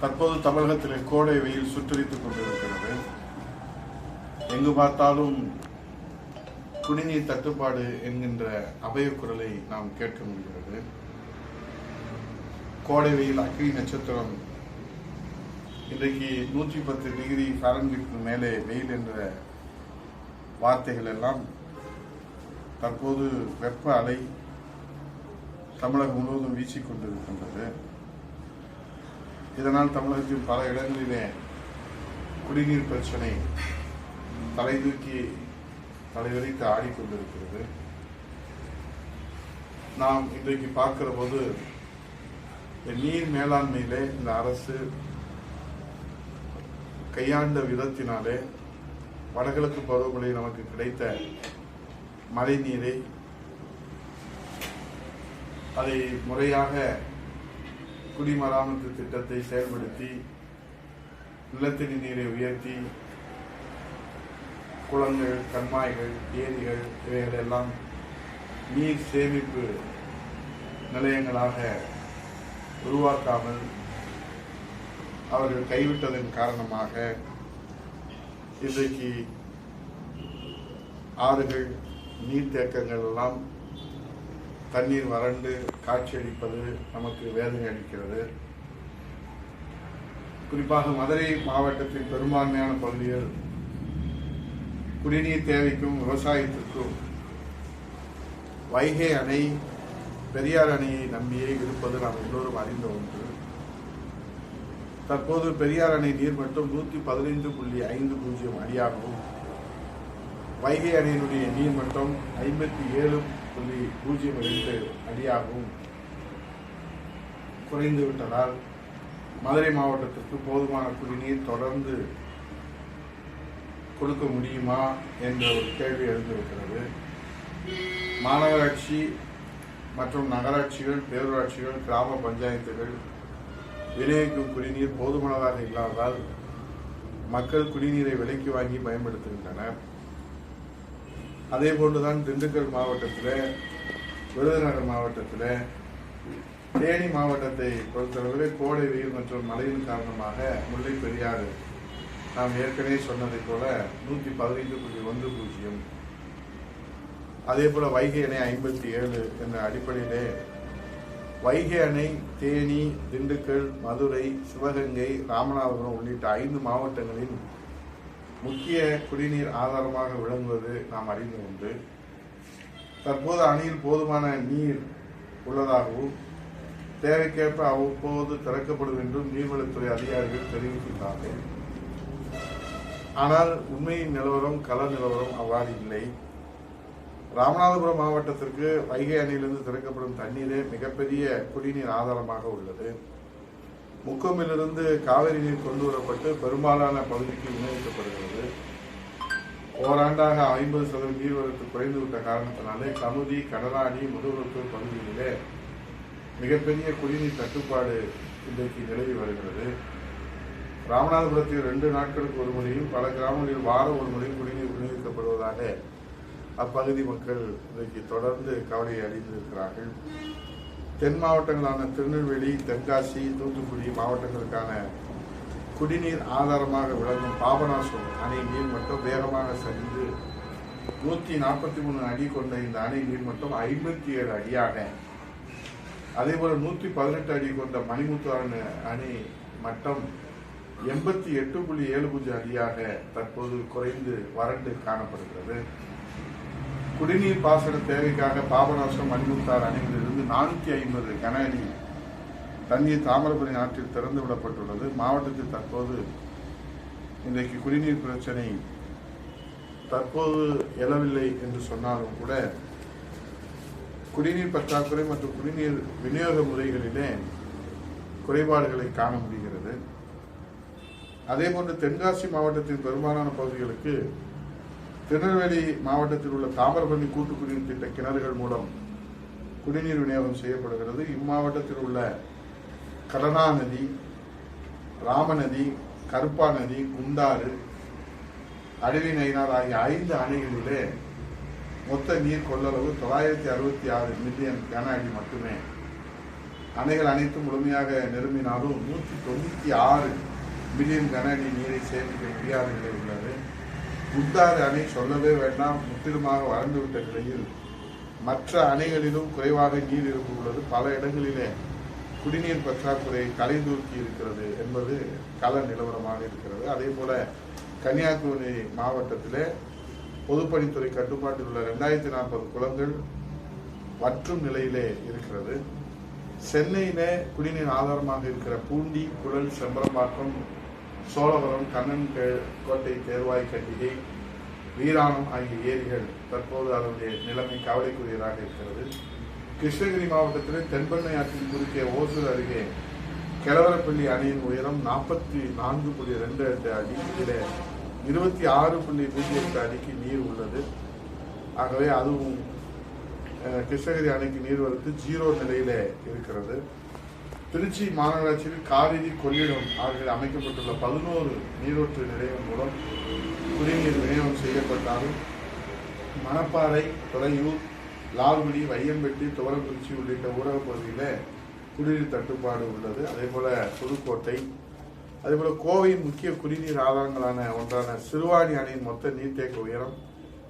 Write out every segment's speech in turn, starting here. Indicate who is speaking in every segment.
Speaker 1: தற்போது தமிழகத்தில் கோடை வெயில் சுற்றறித்துக் கொண்டிருக்கிறது. எங்கு பார்த்தாலும் குடிநீர் தட்டுப்பாடு என்கின்ற அபயக்குரலை நாம் கேட்க முடிகிறது. கோடை வெயில் அக்னி நட்சத்திரம் இன்றைக்கு நூற்றி பத்து டிகிரி ஃபாரன்ஹீட்டுக்கு மேலே வெயில் என்ற வார்த்தைகள் எல்லாம் தற்போது வெப்ப அலை தமிழகம் முழுவதும் வீசிக்கொண்டிருக்கின்றது இதனால் தமிழகத்தின் பல இடங்களிலே குடிநீர் பிரச்சனை தலை தூக்கி தலைவரித்து ஆடிக்கொண்டிருக்கிறது. நாம் இன்றைக்கு பார்க்கிற போது நீர் மேலாண்மையிலே இந்த அரசு கையாண்ட விதத்தினாலே வடகிழக்கு பருவமழை நமக்கு கிடைத்த மழை நீரை அதை முறையாக குடிமராமத்து திட்டத்தை செயல்படுத்தி நிலத்தடி நீரை உயர்த்தி குளங்கள் கண்மாய்கள் ஏரிகள் இவைகளெல்லாம் நீர் சேமிப்பு நிலையங்களாக உருவாக்காமல் அவர்கள் கைவிட்டதன் காரணமாக இன்றைக்கு ஆறுகள் நீர்த்தேக்கங்கள் எல்லாம் தண்ணீர் வறண்டு காட்சியளிப்பது நமக்கு வேதனை அளிக்கிறது. குறிப்பாக மதுரை மாவட்டத்தின் பெரும்பான்மையான பகுதிகள் குடிநீர் தேவைக்கும் விவசாயத்திற்கும் வைகை அணை பெரியார் அணையை நம்பியே இருப்பது நாம் எல்லோரும் அறிந்த ஒன்று. தற்போது பெரியார் அணை நீர் மட்டும் நூற்றி பதினைந்து புள்ளி ஐந்து பூஜ்ஜியம் அடியாகவும் வைகை அணையினுடைய நீர் மட்டம் ஐம்பத்தி ஏழு புள்ளி பூஜ்ஜியம் ரெண்டு அடியாகவும் குறைந்துவிட்டதால் மதுரை மாவட்டத்திற்கு போதுமான குடிநீர் தொடர்ந்து கொடுக்க முடியுமா என்ற ஒரு கேள்வி எழுந்திருக்கிறது. மாநகராட்சி மற்றும் நகராட்சிகள் பேரூராட்சிகள் கிராம பஞ்சாயத்துகள் விநியோகிக்கும் குடிநீர் போதுமானதாக இல்லாததால் மக்கள் குடிநீரை விலைக்கு வாங்கி பயன்படுத்துகின்றனர். அதே போன்றுதான் திண்டுக்கல் மாவட்டத்தில் விருதுநகர் மாவட்டத்தில் தேனி மாவட்டத்தை பொறுத்தளவில் கோடை வெயில் மற்றும் மழையின் காரணமாக முல்லை பெரியாறு நாம் ஏற்கனவே சொன்னதை போல நூற்றி பதினைந்து புள்ளி ஒன்று பூஜ்ஜியம். அதே போல வைகை அணை ஐம்பத்தி ஏழு என்ற அடிப்படையிலே வைகை அணை தேனி திண்டுக்கல் மதுரை சிவகங்கை ராமநாதபுரம் உள்ளிட்ட ஐந்து மாவட்டங்களின் முக்கிய குடிநீர் ஆதாரமாக விளங்குவது நாம் அறிந்த ஒன்று. தற்போது அணையில் போதுமான நீர் உள்ளதாகவும் தேவைக்கேற்ப அவ்வப்போது திறக்கப்படும் என்றும் நீர்வளத்துறை அதிகாரிகள் தெரிவிக்கின்றார்கள். ஆனால் உண்மையின் நிலவரம் கள நிலவரம் அவ்வாறு இல்லை. ராமநாதபுரம் மாவட்டத்திற்கு வைகை அணையிலிருந்து திறக்கப்படும் தண்ணீரே மிகப்பெரிய குடிநீர் ஆதாரமாக உள்ளது. முக்கொம்பிலிருந்து காவிரி நீர் கொண்டு வரப்பட்டு பெரும்பாலான பகுதிக்கு விநியோகிக்கப்படுகிறது. ஓராண்டாக ஐம்பது சதவீத நீர்வரத்து குறைந்துவிட்ட காரணத்தினாலே கமுதி கடலாடி முதுகுளத்தூர் பகுதிகளிலே மிகப்பெரிய குடிநீர் தட்டுப்பாடு இன்றைக்கு நிலவி வருகிறது. ராமநாதபுரத்தில் ரெண்டு நாட்களுக்கு ஒரு முறையும் பல கிராமங்களில் வாரம் ஒரு முறையும் குடிநீர் விநியோகிக்கப்படுவதாக அப்பகுதி மக்கள் இன்றைக்கு தொடர்ந்து கவலையை அடைந்திருக்கிறார்கள். தென் மாவட்டங்களான திருநெல்வேலி தென்காசி தூத்துக்குடி மாவட்டங்களுக்கான குடிநீர் ஆதாரமாக விளங்கும் பாபநாசம் அணை நீர்மட்டம் வேகமாக சரிந்து நூற்றி நாற்பத்தி மூணு அடி கொண்ட இந்த அணை நீர்மட்டம் ஐம்பத்தி ஏழு அடியாக அதேபோல் நூற்றி பதினெட்டு அடி கொண்ட மணிமுத்து அணை அணை மட்டம் எண்பத்தி எட்டு புள்ளி ஏழு பூஜ்ஜியம் அடியாக தற்போது குறைந்து வறண்டு காணப்படுகிறது. குடிநீர் பாசன தேவைக்காக பாபநாசம் மணிமுத்தார் அணையிலிருந்து நானூற்றி ஐம்பது கன அடி தண்ணீர் தாமிரபரணி ஆற்றில் திறந்து விடப்பட்டுள்ளது. மாவட்டத்தில் தற்போது இன்றைக்கு குடிநீர் பிரச்சனை தற்போது எழவில்லை என்று சொன்னாலும் கூட குடிநீர் பற்றாக்குறை மற்றும் குடிநீர் விநியோக முறைகளிலே குறைபாடுகளை காண முடிகிறது. அதேபோன்று தென்காசி மாவட்டத்தின் பெரும்பாலான பகுதிகளுக்கு திருநெல்வேலி மாவட்டத்தில் உள்ள தாமிரபரணி கூட்டு குடிநீர் திட்ட கிணறுகள் மூலம் குடிநீர் விநியோகம் செய்யப்படுகிறது. இம்மாவட்டத்தில் உள்ள கடனா நதி ராமநதி கருப்பா நதி குண்டாறு அடவி நயினார் ஆகிய ஐந்து அணைகளிலே மொத்த நீர் கொள்ளளவு தொள்ளாயிரத்தி அறுபத்தி ஆறு மில்லியன் கன அடி மட்டுமே. அணைகள் அனைத்தும் முழுமையாக நிரம்பினாலும் நூற்றி தொண்ணூற்றி ஆறு மில்லியன் கன அடி நீரை சேமிக்க முடியாத நிலை உள்ளது. குண்டாறு அணை சொல்லவே வேண்டாம் முற்றிலுமாக வறண்டுவிட்ட நிலையில் மற்ற அணைகளிலும் குறைவாக நீர் இருப்பு உள்ளது பல இடங்களிலே. குடிநீர் பற்றாக்குறை கலை தூக்கி இருக்கிறது என்பது கள நிலவரமாக இருக்கிறது. அதே போல கன்னியாகுமரி மாவட்டத்திலே பொதுப்பணித்துறை கட்டுப்பாட்டில் உள்ள ரெண்டாயிரத்தி நாற்பது குளங்கள் வற்றும் நிலையிலே இருக்கிறது. சென்னையிலே குடிநீர் ஆதாரமாக இருக்கிற பூண்டி குழல் செம்பரம்பாக்கம் சோழவரம் கண்ணன் கே- கோட்டை தேர்வாய் கட்டிகை வீராணம் ஆகிய ஏரிகள் தற்போது அதனுடைய நிலைமை கவலைக்குரியதாக இருக்கிறது. கிருஷ்ணகிரி மாவட்டத்தில் தென்பெண்ணை ஆற்றின் குறுக்கே ஓசூர் அருகே கிழவரப்பள்ளி அணையின் உயரம் நாற்பத்தி நான்கு புள்ளி ரெண்டு எட்டு அடி இதில் இருபத்தி ஆறு புள்ளி பூஜ்ஜியம் எட்டு அடிக்கு நீர் உள்ளது. ஆகவே அதுவும் கிருஷ்ணகிரி அணைக்கு நீர்வரத்து ஜீரோ நிலையில் இருக்கிறது. திருச்சி மாநகராட்சியில் காவிரி கொள்ளிடம் ஆகியவை அமைக்கப்பட்டுள்ள பதினோரு நீரூற்று நிலையம் மூலம் குடிநீர் விநியோகம் செய்யப்பட்டாலும் மணப்பாறை துறையூர் லால்குடி வையம்பட்டி துவரக்குறிச்சி உள்ளிட்ட ஊரகப் பகுதியில் குடிநீர் தட்டுப்பாடு உள்ளது. அதே போல புதுக்கோட்டை அதே போல கோவையின் முக்கிய குடிநீர் ஆதாரங்களான ஒன்றான சிறுவாணி அணையின் மொத்த நீர்த்தேக்க உயரம்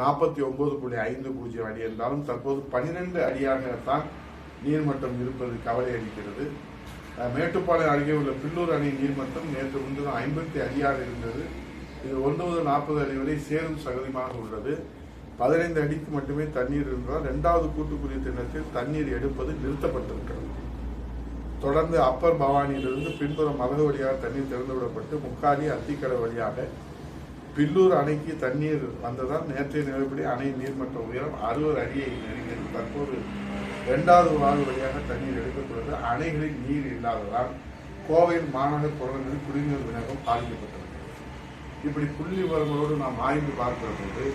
Speaker 1: நாற்பத்தி ஒன்பது புள்ளி ஐந்து பூஜ்ஜியம் அடி என்றாலும் தற்போது பனிரெண்டு அடியாகத்தான் நீர்மட்டம் இருப்பது கவலை அளிக்கிறது. மேட்டுப்பாளையம் அருகே உள்ள பில்லூர் அணை நீர்மட்டம் நேற்று முன்தினம் ஐம்பத்தி அடியாக இருந்தது. இது ஒன்று முதல் நாற்பது அடி வரை சேரும் சகதிமாக உள்ளது. பதினைந்து அடிக்கு மட்டுமே தண்ணீர் இருந்தால் இரண்டாவது கூட்டுக்குடி திட்டத்தில் தண்ணீர் எடுப்பது நிறுத்தப்பட்டிருக்கிறது. தொடர்ந்து அப்பர் பவானியிலிருந்து பின்புறம் மலகு வழியாக தண்ணீர் திறந்துவிடப்பட்டு முக்காலி அத்திக்கடை வழியாக பில்லூர் அணைக்கு தண்ணீர் வந்ததால் நேற்றைய நிலைப்படி அணை நீர்மட்ட உயரம் அறுபது அடியை நெருங்கியது. தற்போது இரண்டாவது வாகு வழியாக தண்ணீர் எடுக்கப்படுவது அணைகளில் நீர் இல்லாததால் கோவையில் மாநகர் குளங்களில் குடிநீர் விநியோகம் பாதிக்கப்பட்டிருக்கிறது இப்படி புள்ளி விவரங்களோடு நாம் ஆய்ந்து பார்க்கிற போது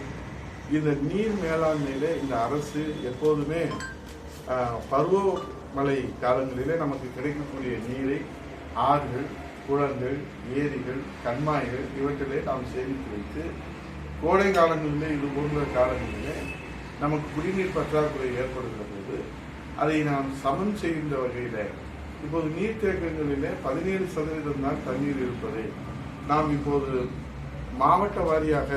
Speaker 1: இந்த நீர் மேலாண்மையில இந்த அரசு எப்போதுமே பருவமழை காலங்களிலே நமக்கு கிடைக்கக்கூடிய நீரை ஆறுகள் குளங்கள் ஏரிகள் கண்மாய்கள் இவற்றிலே நாம் சேமித்து வைத்து கோடை காலங்களிலே இது போன்ற காலங்களிலே நமக்கு குடிநீர் பற்றாக்குறை ஏற்படுகிற போது அதை நாம் சமன் செய்கின்ற வகையில் இப்போது நீர்த்தேக்கங்களிலே பதினேழு சதவீதம் தான் தண்ணீர் இருப்பதை நாம் இப்போது மாவட்ட வாரியாக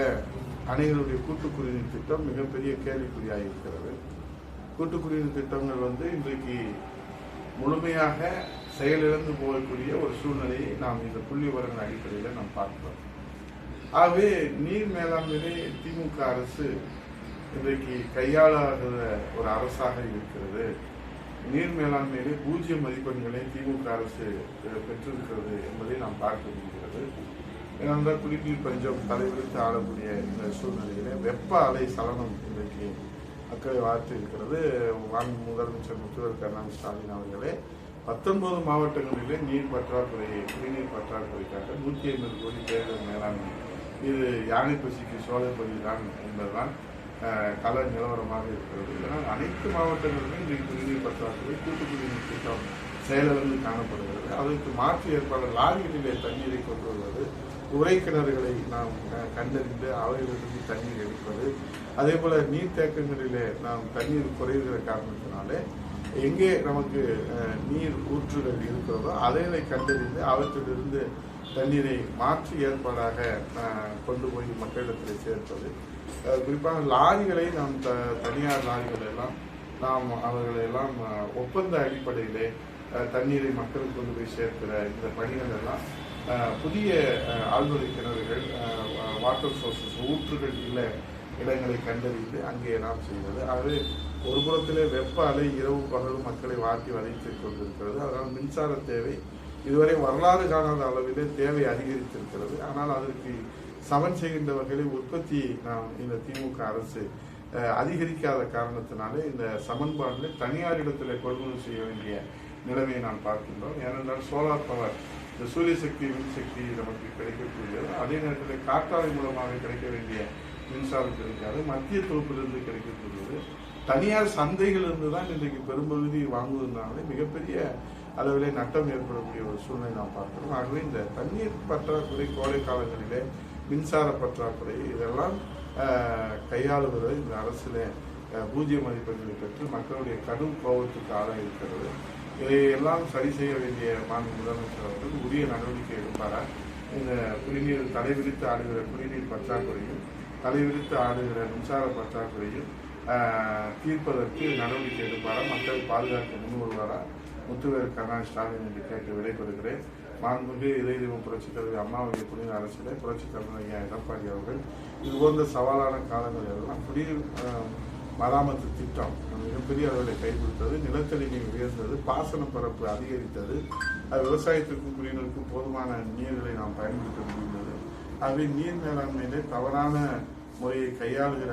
Speaker 1: அணைகளுடைய கூட்டு குடிநீர் திட்டம் மிகப்பெரிய கேள்விக்குறியாக இருக்கிறது. கூட்டு குடிநீர் திட்டங்கள் வந்து இன்றைக்கு முழுமையாக செயலிழந்து போகக்கூடிய ஒரு சூழ்நிலையை நாம் இந்த புள்ளி விவரங்கள் அடிப்படையில் நாம் பார்க்கிறோம். ஆகவே நீர் மேலாண்மையிலே திமுக அரசு இன்றைக்கு கையாளாகிற ஒரு அரசாக இருக்கிறது. நீர் மேலாண்மையிலே பூஜ்ஜிய மதிப்பெண்களை திமுக அரசு பெற்றிருக்கிறது என்பதை நாம் பார்க்க முடிகிறது. ஏனென்றால் குடிநீர் பஞ்சம் தலைவிரித்து ஆளக்கூடிய இந்த சூழ்நிலையிலே வெப்ப அலை சலனம் இன்றைக்கு மக்களை வார்த்து இருக்கிறது. வான் முதலமைச்சர் முத்துவர் கருணாநிதி ஸ்டாலின் அவர்களே பத்தொன்பது மாவட்டங்களிலே நீர் பற்றாக்குறையை குடிநீர் பற்றாக்குறைக்காக நூற்றி ஐம்பது கோடி தேர்தல் மேலாண்மை. இது யானை பசிக்கு சோலைப்பள்ளி தான் என்பதுதான் கல நிலவரமாக இருக்கிறது. இதனால் அனைத்து மாவட்டங்களிலும் இன்றைக்கு குடிநீர் பற்றாக்குறை கூட்டு குடிநீர் திட்டம் செயலிழந்து காணப்படுகிறது. அதற்கு மாற்று ஏற்பாடு லாரிகளிலே தண்ணீரை கொண்டு வருவது உரை கிணறுகளை நாம் கண்டறிந்து அவைகளிலிருந்து தண்ணீர் எடுப்பது அதே போல நீர்த்தேக்கங்களிலே நாம் தண்ணீர் குறைகிற காரணத்தினாலே எங்கே நமக்கு நீர் ஊற்றுகள் இருக்கிறதோ அதைகளை கண்டறிந்து அவற்றிலிருந்து தண்ணீரை மாற்று ஏற்பாடாக கொண்டு போய் மக்களிடத்தில் சேர்ப்பது. குறிப்பாக லாரிகளை நாம் த தனியார் லாரிகள் எல்லாம் நாம் அவர்களை எல்லாம் ஒப்பந்த அடிப்படையிலே தண்ணீரை மக்களுக்கு கொண்டு போய் சேர்க்கிற இந்த பணிகள் எல்லாம் புதிய ஆழ்துறை கிணறுகள் வாட்டர் சோர்சஸ் ஊற்றுகள் இல்லை இடங்களை கண்டறிந்து அங்கே நாம் செய்வது ஆகவே ஒரு புறத்திலே வெப்ப அலை இரவு பகலும் மக்களை வாட்டி வளைத்துக் கொண்டிருக்கிறது. அதனால் மின்சார தேவை இதுவரை வரலாறு காணாத அளவிலே தேவை அதிகரித்திருக்கிறது. ஆனால் அதற்கு சமன் செய்கின்ற வகையில் உற்பத்தி நாம் இந்த திமுக அரசு அதிகரிக்காத காரணத்தினாலே இந்த சமன்பாட்டில் தனியார் இடத்துல கொள்முதல் செய்ய வேண்டிய நிலைமையை நாம் பார்க்கின்றோம். ஏனென்றால் சோலார் பவர் இந்த சூரிய சக்தி மின்சக்தி நமக்கு கிடைக்கக்கூடியது. அதே நேரத்தில் காற்றாலை மூலமாக கிடைக்க வேண்டிய மின்சாரம் கிடைக்காது மத்திய தொகுப்பிலிருந்து கிடைக்கக்கூடியது. தனியார் சந்தைகளிலிருந்து தான் இன்றைக்கு பெரும்பகுதி வாங்குவதனால மிகப்பெரிய அளவிலே நட்டம் ஏற்படக்கூடிய ஒரு சூழ்நிலை நாம் பார்க்கிறோம். ஆகவே இந்த தண்ணீர் பற்றாக்குறை கோடை காலங்களிலே மின்சார பற்றாக்குறை இதெல்லாம் ஆஹ், கையாளுவது இந்த அரசிலே பூஜ்ய மதிப்பெண்களை பெற்று மக்களுடைய கடும் கோபத்துக்கு ஆளாக இருக்கிறது இதையெல்லாம் சரி செய்ய வேண்டிய மாநில முதலமைச்சர் அவர்கள் உரிய நடவடிக்கை எடுப்பாரா? இந்த குடிநீர் தலைவிரித்து ஆடுகிற குடிநீர் பற்றாக்குறையும் தலைவிரித்து ஆடுகிற மின்சார பற்றாக்குறையும் தீர்ப்பதற்கு நடவடிக்கை எடுப்பாரா? மக்கள் பாதுகாக்க முன்வருவாரா முத்துவேர் முத்துவேல் கருணா ஸ்டாலின் என்று கேட்டு விடைபெறுகிறேன். மாண்புமிகு இதய தெய்வம் புரட்சித் தலைவர் அம்மாவுடைய புனித அரசிலே புரட்சித் தலைவர் ஐயா எடப்பாடி அவர்கள் இது போன்ற சவாலான காலங்கள் எல்லாம் குடிநீர் மராமத்து திட்டம் மிகப்பெரிய அளவில் கைவிடுத்தது நிலத்தடி நீர் உயர்ந்தது பாசன பரப்பு அதிகரித்தது அது விவசாயத்திற்கும் குடிநீருக்கும் போதுமான நீர்களை நாம் பயன்படுத்த முடிந்தது. ஆகவே நீர் மேலாண்மையிலே தவறான முறையை கையாளுகிற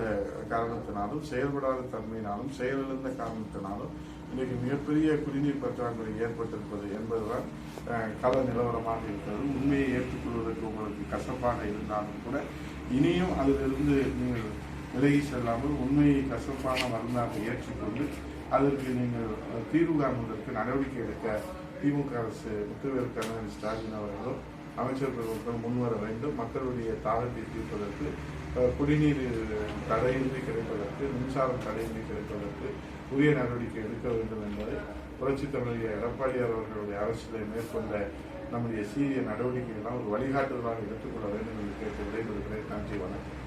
Speaker 1: காரணத்தினாலும் செயல்படாத தன்மையினாலும் செயலிழந்த காரணத்தினாலும் இன்றைக்கு மிகப்பெரிய குடிநீர் பற்றாக்குறை ஏற்பட்டிருப்பது என்பதுதான் கள நிலவரமாக இருக்கிறது. உண்மையை ஏற்றுக்கொள்வதற்கு உங்களுக்கு கசப்பாக இருந்தாலும் கூட இனியும் அதிலிருந்து நீங்கள் விலகி செல்லாமல் உண்மையை கசப்பான மருந்தாக ஏற்றுக்கொண்டு அதற்கு நீங்கள் தீர்வு காண்பதற்கு நடவடிக்கை எடுக்க திமுக அரசு முத்துவேல் கருணாநிதி ஸ்டாலின் அவர்களோ அமைச்சர் பெருமக்கள் முன்வர வேண்டும். மக்களுடைய தாகத்தை தீர்ப்பதற்கு குடிநீர் தடையின்றி கிடைப்பதற்கு மின்சாரம் தடையின்றி கிடைப்பதற்கு உரிய நடவடிக்கை எடுக்க வேண்டும் என்பதை புரட்சித் தமிழக எடப்பாடியார் அவர்களுடைய அரசியலை மேற்கொண்ட நம்முடைய சீரிய நடவடிக்கைகளால் ஒரு வழிகாட்டுதலாக எடுத்துக்கொள்ள வேண்டும் என்று கேட்டு விடைபெறுகிறேன். நன்றி வணக்கம்.